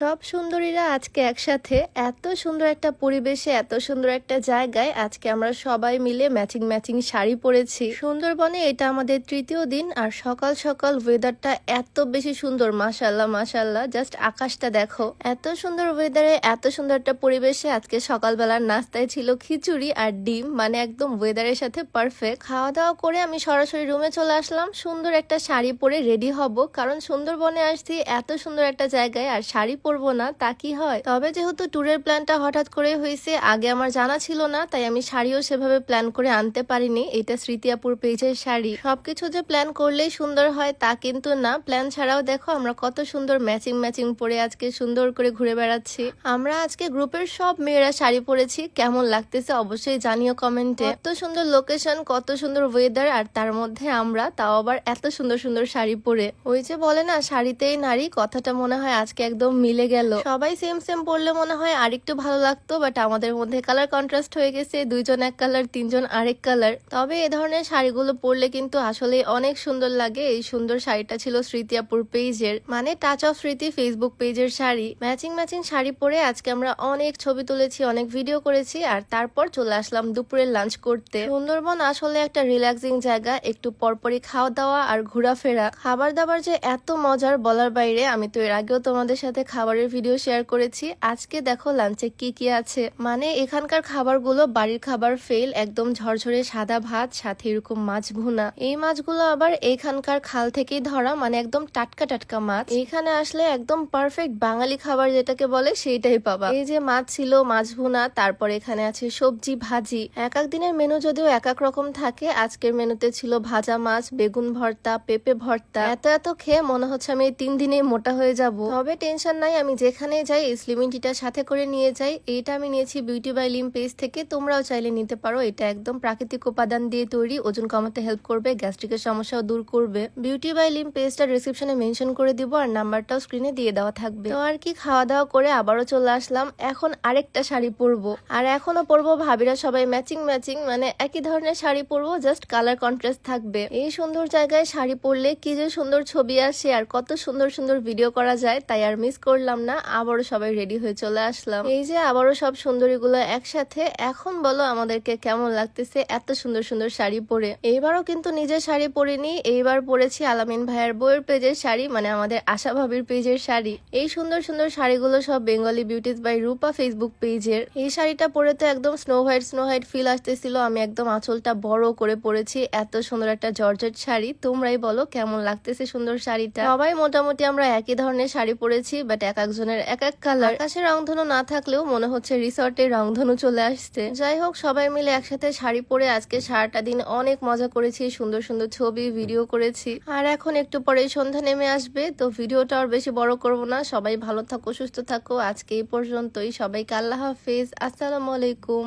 সব সুন্দরীরা আজকে একসাথে এত সুন্দর একটা পরিবেশে, এত সুন্দর একটা জায়গায় আজকে আমরা সবাই মিলে ম্যাচিং ম্যাচিং শাড়ি পরেছি। সুন্দরবনে এটা আমাদের তৃতীয় দিন আর সকাল সকাল ওয়েদারটা এত বেশি সুন্দর মাশাল্লাহ মাশাল্লাহ জাস্ট আকাশটা দেখো। এত সুন্দর ওয়েদারে এত সুন্দর একটা পরিবেশে আজকে সকালবেলার নাস্তায় ছিল খিচুড়ি আর ডিম মানে একদম ওয়েদারের সাথে পারফেক্ট খাওয়া দাওয়া করে আমি সরাসরি রুমে চলে আসলাম। সুন্দর একটা শাড়ি পরে রেডি হব, কারণ সুন্দরবনে আসছি এত সুন্দর একটা জায়গায় আর শাড়ি পরবো না, তা কি হয়? তবে যেহেতু ট্যুরের প্ল্যানটা হঠাৎ করে হয়েছে, আগে আমার জানা ছিল না, তাই আমি শাড়িও সেভাবে প্ল্যান করে আনতে পারিনি। এটা স্মৃতিয়াপুর পেজের শাড়ি। সবকিছু যে প্ল্যান করলেই সুন্দর হয় তা কিন্তু না। প্ল্যান ছাড়াও দেখো, আমরা কত সুন্দর ম্যাচিং ম্যাচিং পরে আজকে সুন্দর করে ঘুরে বেড়াচ্ছি। আমরা আজকে গ্রুপের সব মেয়েরা শাড়ি পরেছি। কেমন লাগতেছে অবশ্যই জানিও কমেন্টে। কত সুন্দর লোকেশন, কত সুন্দর ওয়েদার আর তার মধ্যে আমরা, তাও আবার এত সুন্দর সুন্দর শাড়ি পরে। ওই যে বলে না, শাড়িতেই নারী, কথাটা মনে হয় আজকে একদম মিলে গেল। সবাই সেম সেম পরলে মনে হয় আরেকটু ভালো লাগতো বাট আমাদের মধ্যে কালার কন্ট্রাস্ট হয়ে গেছে, দুইজন এক কালার তিনজন আরেক কালার তবে এ ধরনের শাড়িগুলো পরলে কিন্তু আসলে অনেক সুন্দর লাগে। এই সুন্দর শাড়িটা ছিল স্মৃতিয়াপুর পেজের মানে টাচ অফ স্মৃতি ফেসবুক পেজের শাড়ি। ম্যাচিং ম্যাচিং শাড়ি পরে আজকে আমরা অনেক ছবি তুলেছি, অনেক ভিডিও করেছি, আর তারপর চলে আসলাম দুপুরের লাঞ্চ করতে। সুন্দরবন আসলে একটা রিল্যাক্সিং জায়গা, একটু পরপরই খাওয়া দাওয়া আর ঘোরাফেরা। খাবার দাবার যে এত মজার বলার বাইরে, আমি তো এর আগেও তোমাদের সাথে খাবারের ভিডিও শেয়ার করেছি। আজকে দেখো লাঞ্চে কি কি আছে। মানে এখানকার খাবারগুলো বাড়ির খাবার ফেল একদম ঝরঝরে সাদা ভাত, সাথে এরকম মাছ ভুনা। এই মাছগুলো আবার এইখানকার খাল থেকেই ধরা মানে একদম টাটকা টাটকা মাছ। এখানে আসলে একদম পারফেক্ট বাঙালি খাবার যেটাকে বলে সেইটাই পাবা। এই যে মাছ ছিল, মাছ ভুনা, তারপর এখানে আছে সবজি, ভাজি। এক এক দিনের মেনু যদিও এক এক রকম থাকে, আজকের মেনুতে ছিল ভাজা মাছ, বেগুন ভর্তা, পেঁপে ভর্তা। এত এত খেয়ে মনে হচ্ছে আমি তিন দিনেই মোটা হয়ে যাব। তবে টেনশন নাই আমি যেখানে যাই, এই স্লিমিং টিটা সাথে করে নিয়ে যাই, এইটা আমি নিয়েছি বিউটি বাই লিম পেজ থেকে। তোমরাও চাইলে নিতে পারো, এটা একদম প্রাকৃতিক উপাদান দিয়ে তৈরি, ওজন কমাতে হেল্প করবে গ্যাস্ট্রিকের সমস্যাও দূর করবে। বিউটি বাই লিম পেজটা ডিসক্রিপশনে মেনশন করে দিব আর নাম্বারটাও স্ক্রিনে দিয়ে দেওয়া থাকবে। তো আর কি খাওয়া দাওয়া করে আবারও চলে আসলাম। এখন আরেকটা শাড়ি পরবো। আর এখনও পরবো, ভাবিরা সবাই ম্যাচিং ম্যাচিং মানে একই ধরনের শাড়ি পরবো জাস্ট কালার কন্ট্রাস্ট থাকবে। এই সুন্দর জায়গায় শাড়ি পরলে কি যে সুন্দর ছবি আসে আর কত সুন্দর সুন্দর ভিডিও করা যায়, তাই আর মিস করলাম না, আবারও সবাই রেডি হয়ে চলে আসলাম। এই যে আবারও সব সুন্দরীগুলো একসাথে, এখন বলো আমাদেরকে কেমন লাগতেছে এত সুন্দর সুন্দর শাড়ি পরে। এইবারও কিন্তু নিজের শাড়ি পরিনি, এইবার পরেছি আলামিন ভাইয়ের বইয়ের পেজের শাড়ি মানে আমাদের আশা ভাবির পেজের শাড়ি। এই সুন্দর সুন্দর শাড়িগুলো সব Bengali beauties by Rupa Facebook পেজের। এই শাড়িটা পরে তো একদম snow white snow white feel আসতেছিল, আমি একদম আঁচলটা বড় করে পরেছি, এত সুন্দর একটা জর্জেট শাড়ি। তোমরাই বলো কেমন লাগতেছে সুন্দর শাড়িটা। সবাই মোটামুটি আমরা একই ধরনের শাড়ি পরেছি বাট এক একজনের এক এক কালার আকাশে রংধনু না থাকলেও মনে হচ্ছে রিসর্টে রংধনু চলে আসছে। যাই হোক সবাই মিলে একসাথে শাড়ি পরে আজকে সারাটা দিন অনেক মজা করেছি সুন্দর সুন্দর ছবি ভিডিও করেছি। আর এখন একটু পরে সন্ধ্যা নেমে আসবে তো ভিডিওটা আর বেশি বড় করব না। সবাই ভালো থাকো সুস্থ থাকো। আজকে এই পর্যন্তই। সবাইকে আল্লাহ হাফিজ। আসসালামু আলাইকুম।